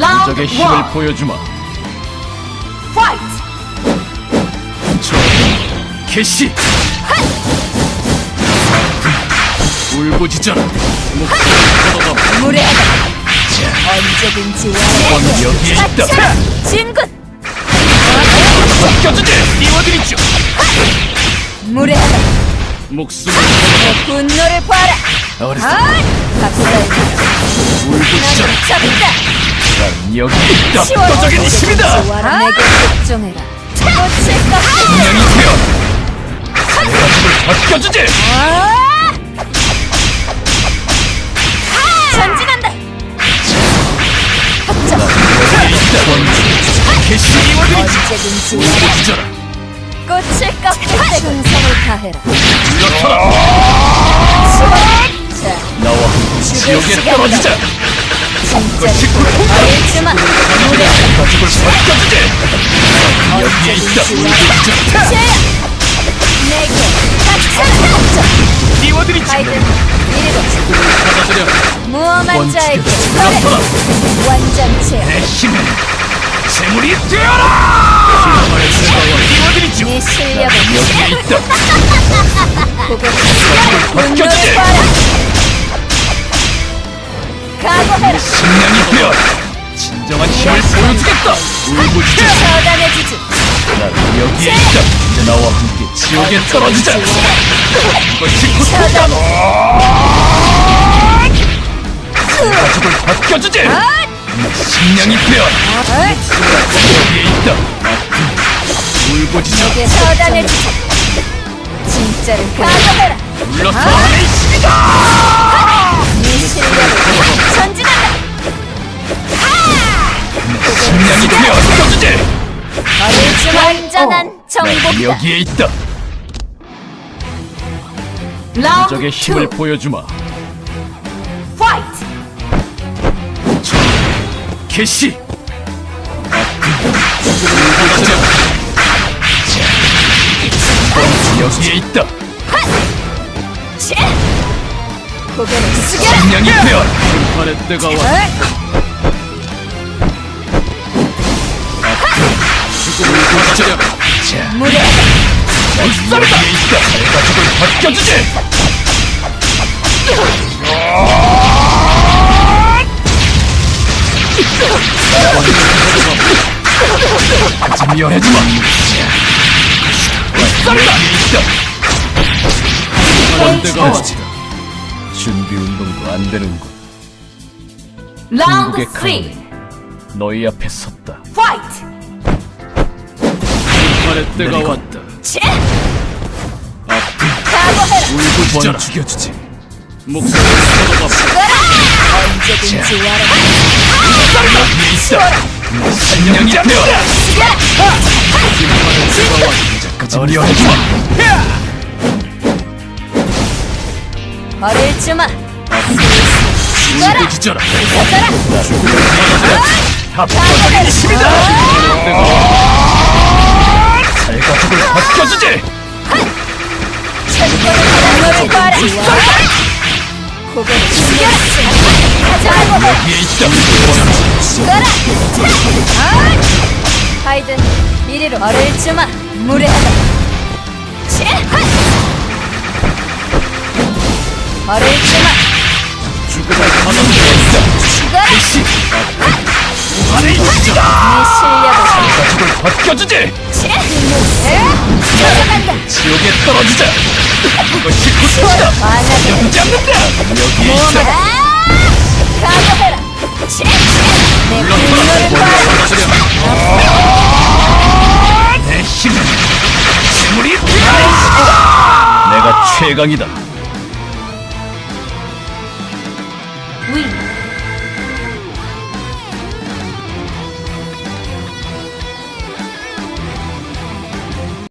적의 힘을 원 보여주마. 저 개시. 울부짖어라. 목숨을. 무례하다 언제든지 넌 여기에 있다. 진군 벗겨주지. 띄워드리죠. 무례하다 목숨을 내 분노를 봐라. 어리석. 아! 각자의 울부짖어라. 잡다 난 여기 있다. 치워 압도적인 힘이다. 와라 내게 복종해라 꽃을 꺾어 분명히 되어. 벗겨주지. 아! 전진한다 있다. 개시 띄워드리죠. 언제든지 울부짖어라. 꽃을 꺾을 때 충성을 다해라 물러서라. 자 나와 함께 지옥에 떨어지자. 진짜 버리지마 무례 가족을 벗겨주지. 여기에 있다. 제야 내게. 하이든 이리로 받아들여. 무엄한 자에게. 완전체 내 힘은 재물이 되어라! 띄워드리죠. 네 실력은 여기에 있다. 벗겨주지. 식량이 되어 진정한 힘을 보여주겠다. 울부짖어. 처단해주지 난 여기에 있다. 이제 나와 함께 지옥에 떨어지자. 이것이 고통이다. 가족을 벗겨주지. 식량이 되어 여기에 있다. 울부짖어. 처단해주지 진짜를 각오해라 물러서 내 힘이다. 네 실력을 전 정복이다 여기에 있다. 라운드 적의 힘을 보여주마. 파이트 저 개시. 여기에 있다. 치 고개를 숙여라 식량이 되어 때가. 죽음을. 자, 무례 여기에 있다. 가족을 벗겨주지. 하지 미워하지 마. 여기에 있다. 심판의 때가 왔다. 준비 운동도 안 되는군. 라운드 중국의 3 강은 너희 앞에 섰다. 파이트 심판의 때가 왔다. 치! 아픈 각오해라! 울부짖어라. 죽여주지. 목숨을 있다. 신령이 되어라. 숙여라! 심판의 때가 왔다. 마. 마 주지. 있다. 하이든 이리로 버리지 마 무례하다 치 버리지 마 죽음을 힘이다. 네 실력을 살 가죽을 벗겨주지. 지옥에 떨어지자. 이것이! 내내 힘은 재물이 되어라. 내가 최강이다. 위